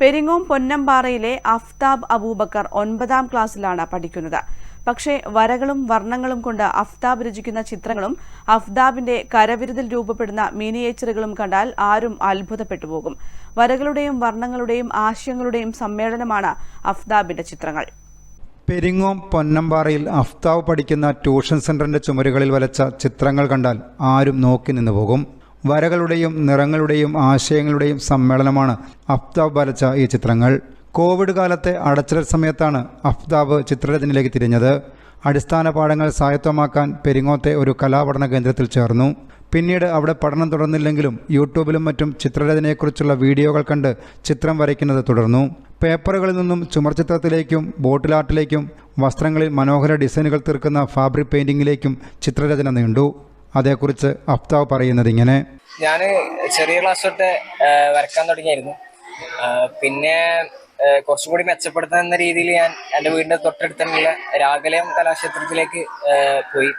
പെരിങ്ങോം പൊന്നമ്പാറയിലെ അഫ്താബ് അബൂബക്കർ ഒൻപതാം ക്ലാസ്സിലാണ് പഠിക്കുന്നത്. പക്ഷേ വരകളും വർണങ്ങളും കൊണ്ട് അഫ്താബ് രചിക്കുന്ന ചിത്രങ്ങളും അഫ്താബിന്റെ കരവിരുതിൽ രൂപപ്പെടുന്ന മിനിയേച്ചറുകളും കണ്ടാൽ ആരും അത്ഭുതപ്പെട്ടു പോകും. വരകളുടെയും വർണങ്ങളുടെയും ആശയങ്ങളുടെയും സമ്മേളനമാണ് അഫ്താബിന്റെ ചിത്രങ്ങൾ. പെരിങ്ങോം പൊന്നമ്പാറയിൽ അഫ്താവ് പഠിക്കുന്ന ട്യൂഷൻ സെന്ററിന്റെ ചുമരുകളിൽ വരച്ച ചിത്രങ്ങൾ കണ്ടാൽ ആരും നോക്കി നിന്നു പോകും. വരകളുടെയും നിറങ്ങളുടെയും ആശയങ്ങളുടെയും സമ്മേളനമാണ് അഫ്താബ് വരച്ച ഈ ചിത്രങ്ങൾ. കോവിഡ് കാലത്തെ അടച്ചിടൽ സമയത്താണ് അഫ്താബ് ചിത്രരചനയിലേക്ക് തിരിഞ്ഞത്. അടിസ്ഥാന പാഠങ്ങൾ സ്വായത്തമാക്കാൻ പെരിങ്ങോത്തെ ഒരു കലാപഠന കേന്ദ്രത്തിൽ ചേർന്നു. പിന്നീട് അവിടെ പഠനം തുടർന്നില്ലെങ്കിലും യൂട്യൂബിലും മറ്റും ചിത്രരചനയെക്കുറിച്ചുള്ള വീഡിയോകൾ കണ്ട് ചിത്രം വരയ്ക്കുന്നത് തുടർന്നു. പേപ്പറുകളിൽ നിന്നും ചുമർചിത്രത്തിലേക്കും ബോട്ടിലാർട്ടിലേക്കും വസ്ത്രങ്ങളിൽ മനോഹര ഡിസൈനുകൾ തീർക്കുന്ന ഫാബ്രിക് പെയിന്റിങ്ങിലേക്കും ചിത്രരചന നീണ്ടു. അതേക്കുറിച്ച് അഫ്താവ് പറയുന്നത് ഇങ്ങനെ. ഞാൻ ചെറിയ ക്ലാസ് തൊട്ട് വരക്കാൻ തുടങ്ങിയായിരുന്നു. പിന്നെ കുറച്ചുകൂടി മെച്ചപ്പെടുത്തുന്ന എന്ന രീതിയിൽ ഞാൻ എന്റെ വീടിന്റെ തൊട്ടടുത്തുള്ള രാഗലയം കലാക്ഷേത്രത്തിലേക്ക് പോയി.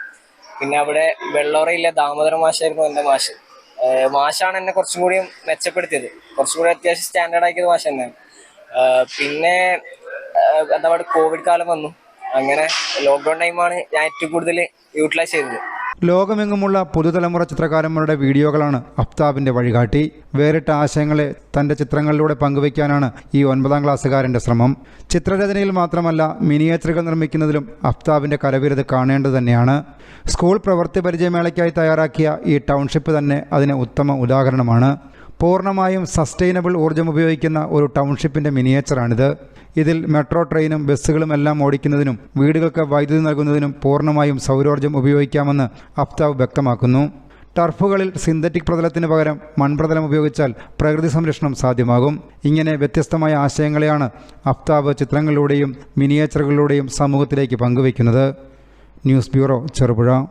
പിന്നെ അവിടെ വെള്ളോറയിലെ ദാമോദര മാഷായിരുന്നു എന്റെ മാഷ്. മാഷാണ് എന്നെ കുറച്ചും കൂടി മെച്ചപ്പെടുത്തിയത്. കുറച്ചും കൂടി അത്യാവശ്യം സ്റ്റാൻഡേർഡ് ആക്കിയത് മാഷ് തന്നെയാണ്. പിന്നെ എന്താ പറയുക കോവിഡ് കാലം വന്നു. അങ്ങനെ ലോക്ക്ഡൗൺ ടൈമാണ് ഞാൻ ഏറ്റവും കൂടുതൽ യൂട്ടിലൈസ് ചെയ്തത്. ലോകമെങ്ങുമുള്ള പുതുതലമുറ ചിത്രകാരന്മാരുടെ വീഡിയോകളാണ് അഫ്താബിന്റെ വഴികാട്ടി. വേറിട്ട ആശയങ്ങളെ തന്റെ ചിത്രങ്ങളിലൂടെ പങ്കുവയ്ക്കാനാണ് ഈ ഒൻപതാം ക്ലാസ്സുകാരന്റെ ശ്രമം. ചിത്രരചനയിൽ മാത്രമല്ല മിനിയേച്ചറുകൾ നിർമ്മിക്കുന്നതിലും അഫ്താബിന്റെ കരവിരുത് കാണേണ്ടത് തന്നെയാണ്. സ്കൂൾ പ്രവൃത്തി പരിചയമേളയ്ക്കായി തയ്യാറാക്കിയ ഈ ടൗൺഷിപ്പ് തന്നെ അതിന് ഉത്തമ ഉദാഹരണമാണ്. പൂർണമായും സസ്റ്റൈനബിൾ ഊർജം ഉപയോഗിക്കുന്ന ഒരു ടൗൺഷിപ്പിന്റെ മിനിയേച്ചറാണിത്. ഇതിൽ മെട്രോ ട്രെയിനും ബസ്സുകളും എല്ലാം ഓടിക്കുന്നതിനും വീടുകൾക്ക് വൈദ്യുതി നൽകുന്നതിനും പൂർണമായും സൗരോർജം ഉപയോഗിക്കാമെന്ന് അഫ്താബ് വ്യക്തമാക്കുന്നു. ടർഫുകളിൽ സിന്തറ്റിക് പ്രതലത്തിന് പകരം മൺപ്രതലം ഉപയോഗിച്ചാൽ പ്രകൃതി സംരക്ഷണം സാധ്യമാകും. ഇങ്ങനെ വ്യത്യസ്തമായ ആശയങ്ങളെയാണ് അഫ്താബ് ചിത്രങ്ങളിലൂടെയും മിനിയേച്ചറുകളിലൂടെയും സമൂഹത്തിലേക്ക് പങ്കുവയ്ക്കുന്നത്. News bureau Cherupuzha.